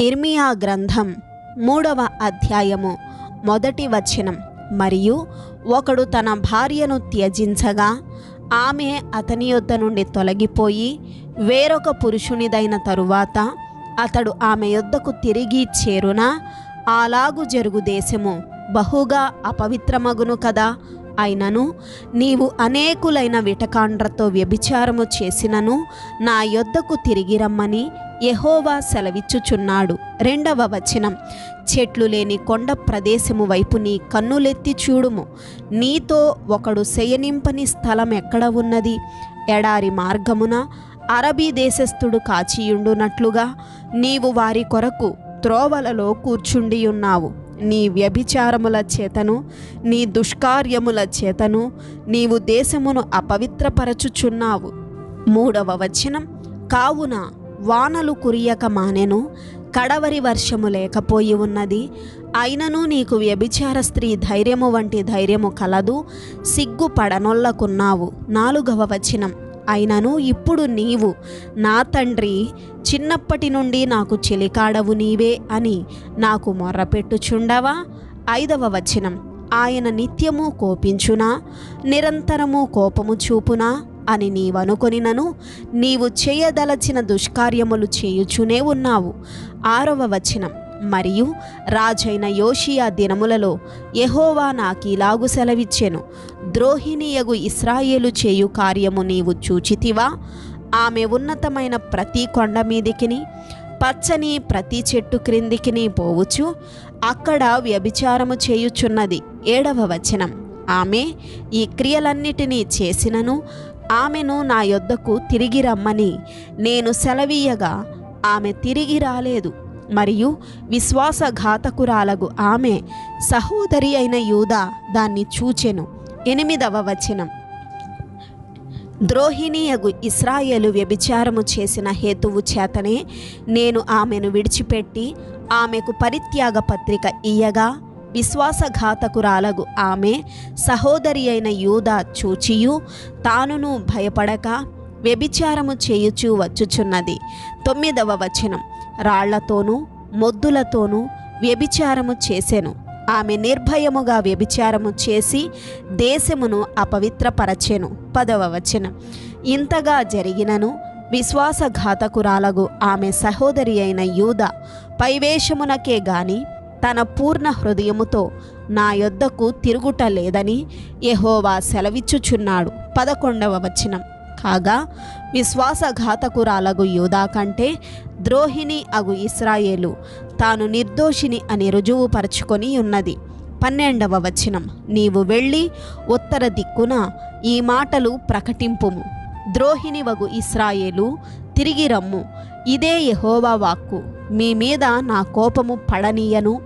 ఇర్మియా గ్రంథం మూడవ అధ్యాయము మొదటి వచనం. మరియు ఒకడు తన భార్యను త్యజించగా ఆమె అతని యొద్ద నుండి తొలగిపోయి వేరొక పురుషునిదైన తరువాత అతడు ఆమె యొద్దకు తిరిగి చేరున అలాగు జరుగు దేశము బహుగా అపవిత్రమగును కదా? అయినను నీవు అనేకులైన విటకాండ్రతో వ్యభిచారము చేసినను నా యొద్దకు తిరిగి రమ్మని యహోవా సెలవిచ్చుచున్నాడు. రెండవ వచనం. చెట్లు లేని కొండ ప్రదేశము వైపు నీ కన్నులెత్తి చూడుము. నీతో ఒకడు శయనింపని స్థలం ఎక్కడ ఉన్నది? ఎడారి మార్గమున అరబీ దేశస్థుడు కాచియుండునట్లుగా నీవు వారి కొరకు త్రోవలలో కూర్చుండి ఉన్నావు నీ వ్యభిచారముల చేతను నీ దుష్కార్యముల చేతను నీవు దేశమును అపవిత్రపరచుచున్నావు. మూడవ వచనం. కావున వానలు కురియక మానెను కడవరి వర్షము లేకపోయి ఉన్నది. అయినను నీకు వ్యభిచార స్త్రీ ధైర్యము వంటి ధైర్యము కలదు సిగ్గు పడనొల్లకున్నావు. నాలుగవ వచనం. అయినను ఇప్పుడు నీవు నా తండ్రి చిన్నప్పటి నుండి నాకు చెలికాడవు నీవే అని నాకు మొర్రపెట్టుచుండవా? ఐదవ వచనం. ఆయన నిత్యము కోపించునా నిరంతరము కోపము చూపునా? అని నీవనుకొనినను నీవు చేయదలచిన దుష్కార్యములు చేయుచునే ఉన్నావు. ఆరవ వచనం. మరియు రాజైన యోషియా దినములలో యెహోవా నాకీలాగు సెలవిచ్చెను. ద్రోహిణియగు ఇస్రాయేలు చేయు కార్యము నీవు చూచితివా? ఆమె ఉన్నతమైన ప్రతి కొండ మీదికిని పచ్చని ప్రతి చెట్టు క్రిందికిని పోవచ్చు అక్కడ వ్యభిచారము చేయుచున్నది. ఏడవ వచనం. ఆమె ఈ క్రియలన్నిటినీ చేసినను ఆమెను నా యొద్దకు తిరిగి రమ్మని నేను సెలవీయగా ఆమె తిరిగి రాలేదు. మరియు విశ్వాసఘాతకురాలగు ఆమె సహోదరి అయిన యూదా దాన్ని చూచెను. ఎనిమిదవ వచనం. ద్రోహిణీయగు ఇస్రాయేలు వ్యభిచారము చేసిన హేతువు చేతనే నేను ఆమెను విడిచిపెట్టి ఆమెకు పరిత్యాగ పత్రిక ఇయ్యగా విశ్వాసఘాతకురాలగు ఆమె సహోదరి అయిన యూదా చూచియు తానును భయపడక వ్యభిచారము చేయుచూ వచ్చుచున్నది. తొమ్మిదవ వచనం. రాళ్ళతోనూ మొద్దులతోనూ వ్యభిచారము చేసెను. ఆమె నిర్భయముగా వ్యభిచారము చేసి దేశమును అపవిత్రపరచెను. పదవ వచనం. ఇంతగా జరిగినను విశ్వాసఘాతకురాలగు ఆమె సహోదరి అయిన యూద పైవేషమునకే గాని తన పూర్ణ హృదయముతో నా యొద్దకు తిరుగుట లేదని యహోవా సెలవిచ్చుచున్నాడు. పదకొండవ వచనం. కాగా విశ్వాసఘాతకురాలగు యూదా కంటే ద్రోహిణి అగు ఇస్రాయేలు తాను నిర్దోషిని అని రుజువుపరుచుకొని ఉన్నది. పన్నెండవ వచనం. నీవు వెళ్ళి ఉత్తర దిక్కున ఈ మాటలు ప్రకటింపుము. ద్రోహిణి వగు ఇస్రాయేలు తిరిగి రమ్ము. ఇదే యహోవా వాక్కు. మీ మీద నా కోపము పడనీయను.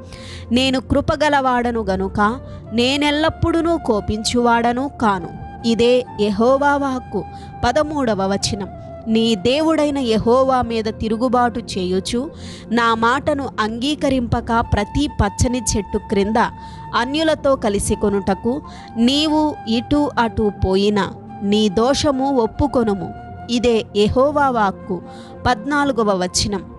నేను కృపగలవాడను గనుక నేనెల్లప్పుడూ కోపించువాడను కాను. ఇదే యహోవా వాక్కు. పదమూడవ వచనం. నీ దేవుడైన యహోవా మీద తిరుగుబాటు చేయుచు నా మాటను అంగీకరింపక ప్రతి పచ్చని చెట్టు క్రింద అన్యులతో కలిసి కొనుటకు నీవు ఇటు అటు పోయినా నీ దోషము ఒప్పుకొనుము. ఇదే యహోవా వాక్కు. పద్నాలుగవ వచనం.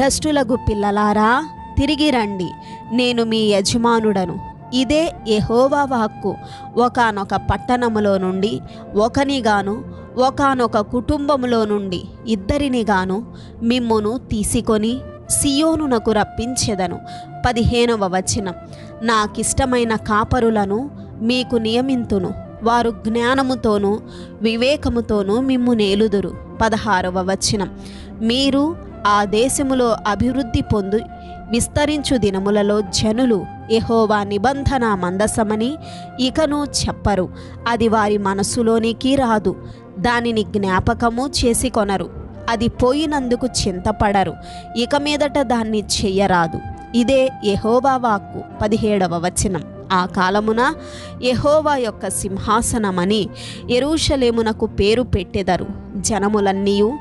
భ్రష్టులగు పిల్లలారా తిరిగి రండి. నేను మీ యజమానుడను. ఇదే యహోవా వాక్కు. ఒకనొక పట్టణములో నుండి ఒకనిగాను ఒకనొక కుటుంబములో నుండి ఇద్దరినిగాను మిమ్మును తీసుకొని సియోనునకు రప్పించెదను. పదిహేనవ వచనం. నాకిష్టమైన కాపరులను మీకు నియమింతును. వారు జ్ఞానముతోనూ వివేకముతోనూ మిమ్ము నేలుదురు. పదహారవ వచనం. మీరు ఆ దేశములో అభివృద్ధి పొందు విస్తరించు దినములలో జనులు ఎహోవా నిబంధన మందసమని ఇకను చెప్పరు. అది వారి మనసులోనికి రాదు. దానిని జ్ఞాపకము చేసి కొనరు అది పోయినందుకు చింతపడరు. ఇక మీదట దాన్ని చెయ్యరాదు ఇదే ఎహోవా వాక్కు. పదిహేడవ వచనం. ఆ కాలమున యహోవా యొక్క సింహాసనమని ఎరూషలేమునకు పేరు పెట్టెదరు. జనములన్నీయు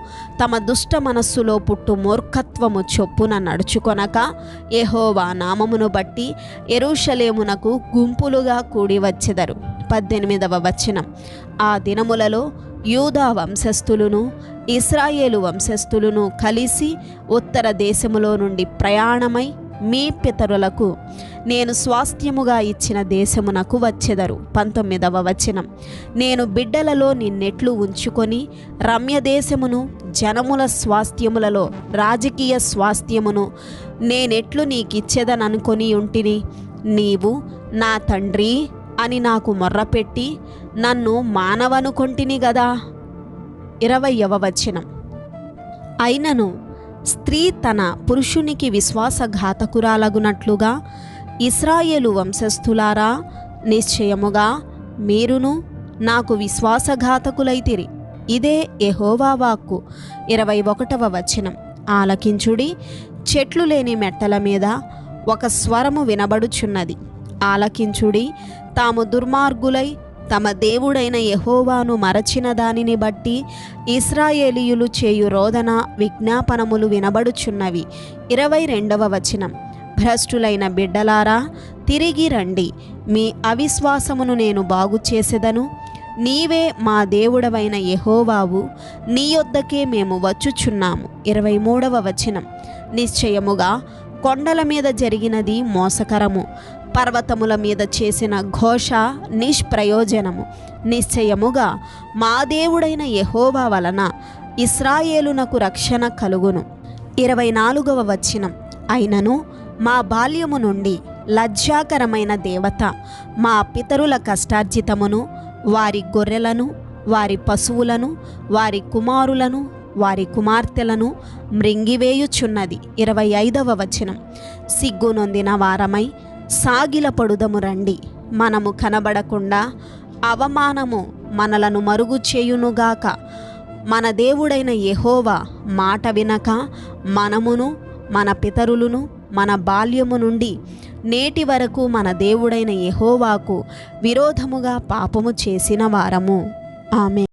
తమ దుష్ట మనస్సులో పుట్టు మూర్ఖత్వము చొప్పున నడుచుకొనక యహోవా నామమును బట్టి ఎరూషలేమునకు గుంపులుగా కూడి వచ్చెదరు. పద్దెనిమిదవ వచనం. ఆ దినములలో యూదా వంశస్థులను ఇస్రాయేలు వంశస్థులను కలిసి ఉత్తర దేశములో నుండి ప్రయాణమై మీ పితరులకు నేను స్వాస్థ్యముగా ఇచ్చిన దేశమునకు వచ్చెదరు. పంతొమ్మిదవ వచనం. నేను బిడ్డలలో నిన్నెట్లు ఉంచుకొని రమ్య దేశమును జనముల స్వాస్థ్యములలో రాజకీయ స్వాస్థ్యమును నేనెట్లు నీకిచ్చేదననుకొని ఉంటిని. నీవు నా తండ్రి అని నాకు మొర్రపెట్టి నన్ను మానవనుకొంటిని గదా. ఇరవయవ వచనం. అయినను స్త్రీ తన పురుషునికి విశ్వాసఘాతకురాలగునట్లుగా ఇస్రాయేలు వంశస్థులారా నిశ్చయముగా మీరును నాకు విశ్వాసఘాతకులైతిరి. ఇదే ఎహోవా వాక్కు. ఇరవై ఒకటవ వచనం. ఆలకించుడి చెట్లు లేని మెట్టల మీద ఒక స్వరము వినబడుచున్నది. ఆలకించుడి తాము దుర్మార్గులై తమ దేవుడైన యహోవాను మరచిన దానిని బట్టి ఇస్రాయేలీయులు చేయు రోదన విజ్ఞాపనములు వినబడుచున్నవి. ఇరవై రెండవ వచనం. భ్రష్టులైన బిడ్డలారా తిరిగి రండి. మీ అవిశ్వాసమును నేను బాగు చేసేదను నీవే మా దేవుడవైన యహోవావు. నీ యొద్దకే మేము వచ్చుచున్నాము. ఇరవై మూడవ వచనం. నిశ్చయముగా కొండల మీద జరిగినది మోసకరము. పర్వతముల మీద చేసిన ఘోష నిష్ప్రయోజనము. నిశ్చయముగా మా దేవుడైన యహోవా వలన ఇస్రాయేలునకు రక్షణ కలుగును. ఇరవై నాలుగవ వచనం. అయినను మా బాల్యము నుండి లజ్జాకరమైన దేవత మా పితరుల కష్టార్జితమును వారి గొర్రెలను వారి పశువులను వారి కుమారులను వారి కుమార్తెలను మృంగివేయుచున్నది. ఇరవై ఐదవ వచనం. సిగ్గునొందిన వారమై సాగిలపడుదము రండి. మనము కనబడకుండా అవమానము మనలను మరుగు చేయునుగాక మన దేవుడైన యహోవా మాట వినక మనమును మన పితరులను మన బాల్యము నుండి నేటి వరకు మన దేవుడైన యహోవాకు విరోధముగా పాపము చేసిన వారము. ఆమె